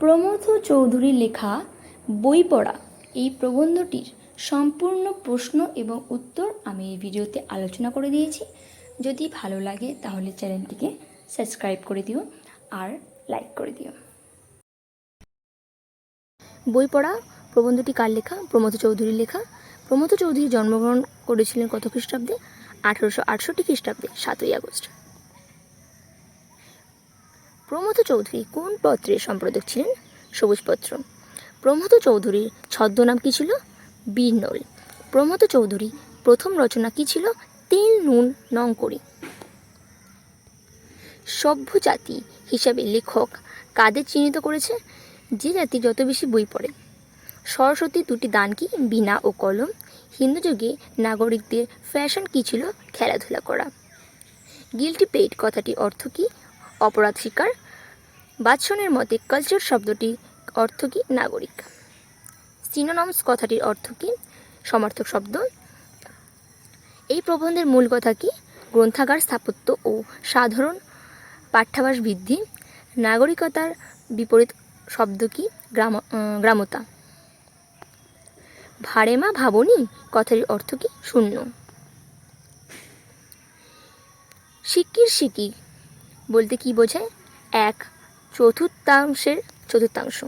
প্রমথ চৌধুরী লেখা বই পড়া এই প্রবন্ধটির সম্পূর্ণ প্রশ্ন এবং উত্তর আমি এই ভিডিওতে আলোচনা করে দিয়েছি। যদি ভালো লাগে তাহলে চ্যানেলটিকে সাবস্ক্রাইব করে দিও আর লাইক করে দিও। বই পড়া, প্রবন্ধটি কার লেখা? প্রমথ চৌধুরীর লেখা। প্রমথ চৌধুরী জন্মগ্রহণ করেছিলেন কত খ্রিস্টাব্দে? আঠেরোশো আটষট্টি খ্রিস্টাব্দে, সাতই আগস্ট। প্রমথ চৌধুরী কোন পত্রের সম্পাদক ছিলেন? সবুজপত্র প্রমথ চৌধুরীর ছদ্মনাম কী ছিল? বীরনল। প্রমথ চৌধুরী প্রথম রচনা কী ছিল? তেল, নুন নঙ্করি সভ্য জাতি হিসাবে লেখক কাদের চিহ্নিত করেছে? যে জাতি যত বেশি বই পড়ে। সরস্বতী দুটি দান কি? বীণা ও কলম। হিন্দু যুগে নাগরিকদের ফ্যাশন কী ছিল? খেলাধুলা করা। গিলটি পেইড কথাটি অর্থ কী? অপরাধ শিকার। বাদশনের মতে কালচার শব্দটি অর্থ কী? নাগরিক। সিনোনমস কথাটির অর্থ কী? সমার্থক শব্দ। এই প্রবন্ধের মূল কথা কি? গ্রন্থাগার স্থাপত্য ও সাধারণ পাঠ্যাভাস বৃদ্ধি। নাগরিকতার বিপরীত শব্দ কি? গ্রাম গ্রামতা। ভারেমা ভাবনি? কথাটির অর্থ কি? শূন্য। সিকির সিকি বলতে কি বোঝায়? এক চতুর্থাংশের, চতুর্থাংশ।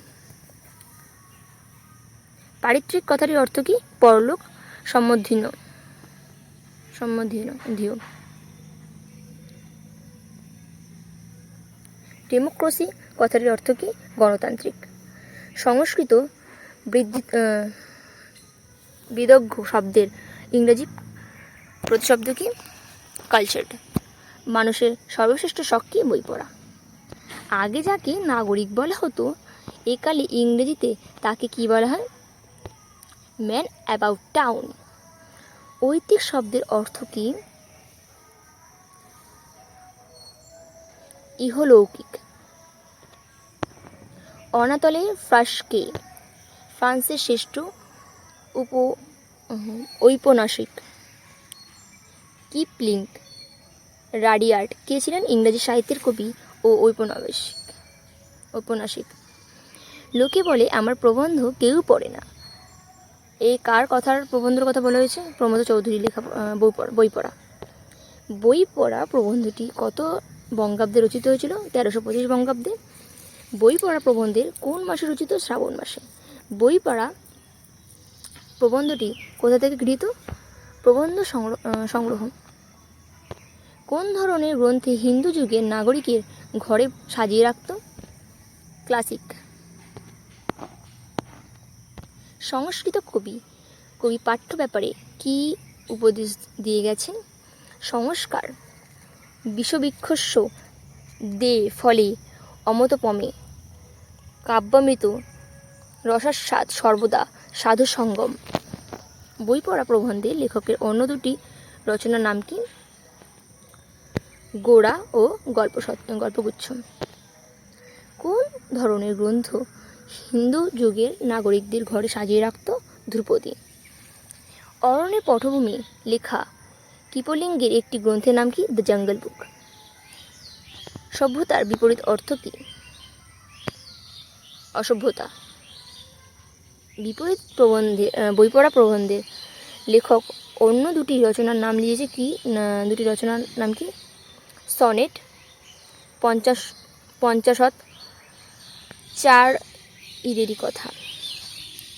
পারিত্রিক কথাটির অর্থ কি? পরলোক সম্বন্ধীন সম্বন্ধীন ধিও। ডেমোক্রেসি কথাটির অর্থ কি? গণতান্ত্রিক। সংস্কৃত বৃদ্ধি বিদগ্ধ শব্দের ইংরেজি প্রতিশব্দ কি? কালচার্ড। মানুষের সর্বশ্রেষ্ঠ শখ কি? বই পড়া। আগে যাকে নাগরিক বলা হতো একালে ইংরেজিতে তাকে কি বলা হয়? Man about town. ঐতিক শব্দের অর্থ কি? ইহলৌকিক। অনাতলে ফ্রাসকে, ফ্রান্সের শ্রেষ্ঠ উপ ঔপন্যাসিক। কিপলিং, রাডিয়ার্ড, কে ছিলেন ইংরেজি সাহিত্যের কবি ও ঔপন্যাসিক ঔপন্যাসিক। লোকে বলে, আমার প্রবন্ধ কেউ পড়ে না। এই কার কথার প্রবন্ধের কথা বলা হয়েছে? প্রমোদ চৌধুরী লেখা বই পড়া বই পড়া। বই পড়া প্রবন্ধটি কত বঙ্গাব্দে রচিত হয়েছিল? তেরোশো পঁচিশ বঙ্গাব্দে। বই পড়া প্রবন্ধের কোন মাসে রচিত? শ্রাবণ মাসে। বই পড়া প্রবন্ধটি কোথা থেকে গৃহীত? প্রবন্ধ সংগ্রহ সংগ্রহ কোন ধরনের গ্রন্থে হিন্দু যুগের নাগরিকের ঘরে সাজিয়ে রাখত? ক্লাসিক। সংস্কৃত কবি কবি পাঠ্য ব্যাপারে কি উপদেশ দিয়ে গেছেন? সংস্কার। বিষবিক্ষস্য দে ফলে অমতপমে কাব্যামৃত রসাস্বাদ সর্বদা সাধু সঙ্গম বই পড়া প্রবন্ধে লেখকের অন্য দুটি রচনার নাম কি? গোড়া ও গল্প গল্পগুচ্ছ। কোন ধরনের গ্রন্থ হিন্দু যুগের নাগরিকদের ঘরে সাজিয়ে রাখত ধ্রুপদী? অরণ্যের পটভূমি লেখা কিপলিঙ্গের একটি গ্রন্থের নাম কি? দ্য জঙ্গল বুক সভ্যতার বিপরীত অর্থ কি? অসভ্যতা। বিপরীত প্রবন্ধে বই পড়া প্রবন্ধে লেখক অন্য দুটি রচনার নাম লিখেছে কি? দুটি রচনার নাম কি? সনেট, পঞ্চাশ, পঞ্চাশত চার ঈদেরই কথা।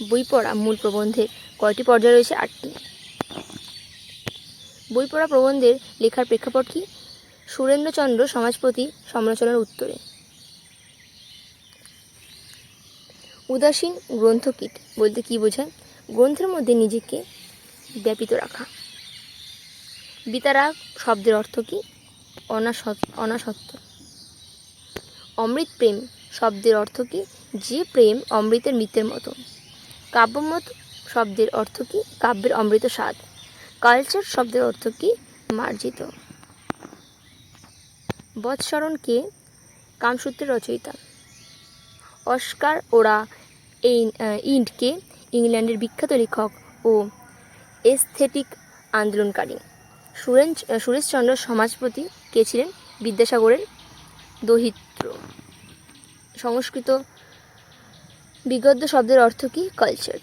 বই পড়া মূল প্রবন্ধের কয়টি পর্যায় রয়েছে? আটটি। বই পড়া প্রবন্ধের লেখার প্রেক্ষাপট কি? সুরেন্দ্রচন্দ্র সমাজপতি সমালোচনার উত্তরে। উদাসীন গ্রন্থকীট বলতে কি বোঝায়? গ্রন্থের মধ্যে নিজেকে ব্যাপিত রাখা। বিতারাগ শব্দের অর্থ কি? অনাসত্ব অমৃত প্রেম শব্দের অর্থ কি? যে প্রেম অমৃতের মিত্রের মতো। কাব্যমত শব্দের অর্থ কি? কাব্যের অমৃত স্বাদ। কালচার শব্দের অর্থ কি? মার্জিত। বৎসরণ কে? কামসূত্রের রচয়িতা। অস্কার ওরা এই ইন্ডকে ইংল্যান্ডের বিখ্যাত লেখক ও এস্থেটিক আন্দোলনকারী। সুরেশ সুরেশচন্দ্র সমাজপতি কে ছিলেন? বিদ্যাসাগরের দহিত্র। সংস্কৃত বিগদ্য শব্দের অর্থ কী? কালচার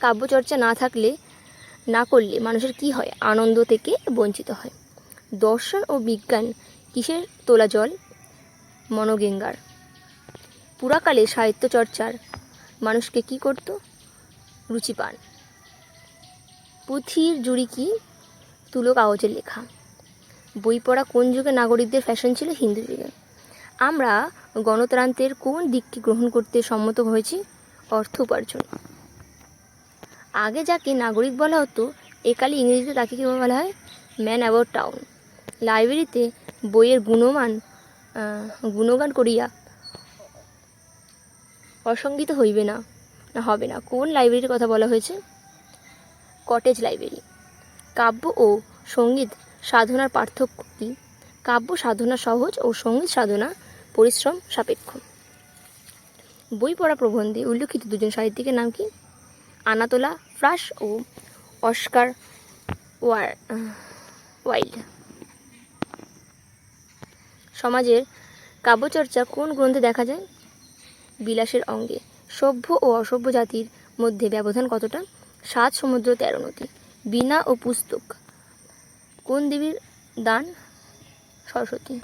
কাব্যচর্চা না থাকলে, না করলে মানুষের কি হয়? আনন্দ থেকে বঞ্চিত হয়। দর্শন ও বিজ্ঞান কিসের তোলা জল? মনোগেঙ্গার। পুরাকালে সাহিত্য চর্চার মানুষকে কি করত? রুচি পান। পুঁথির জুড়ি কি? তুলো কাগজের লেখা। বই পড়া কোন যুগে নাগরিকদের ফ্যাশন ছিল? হিন্দু যুগে। আমরা গণতন্ত্রের কোন দিককে গ্রহণ করতে সম্মত হয়েছি? অর্থ উপার্জন। আগে যাকে নাগরিক বলা হতো একালে ইংরেজিতে তাকে কী বলা হয়? Man about town. লাইব্রেরিতে বইয়ের গুণমান গুণগান করিয়া অসঙ্গিত হইবে না হবে না। কোন লাইব্রেরির কথা বলা হয়েছে? Cottage library. কাব্য ও সংগীত সাধনার পার্থক্য কী? কাব্য সাধনা সহজ ও সংগীত সাধনা পরিশ্রম সাপেক্ষ। বই পড়া প্রবন্ধে উল্লেখিত দুজন সাহিত্যিকের নাম কি? আনাতোলা, ফ্রাস ও অস্কার ওয়ার, ওয়াইল্ড। সমাজের কাব্যচর্চা কোন গ্রন্থে দেখা যায়? বিলাসের অঙ্গে। সভ্য ও অসভ্য জাতির মধ্যে ব্যবধান কতটা? সাত সমুদ্র তেরো নদী। বীণা ও পুস্তক। কোন দেবীর দান সরস্বতী?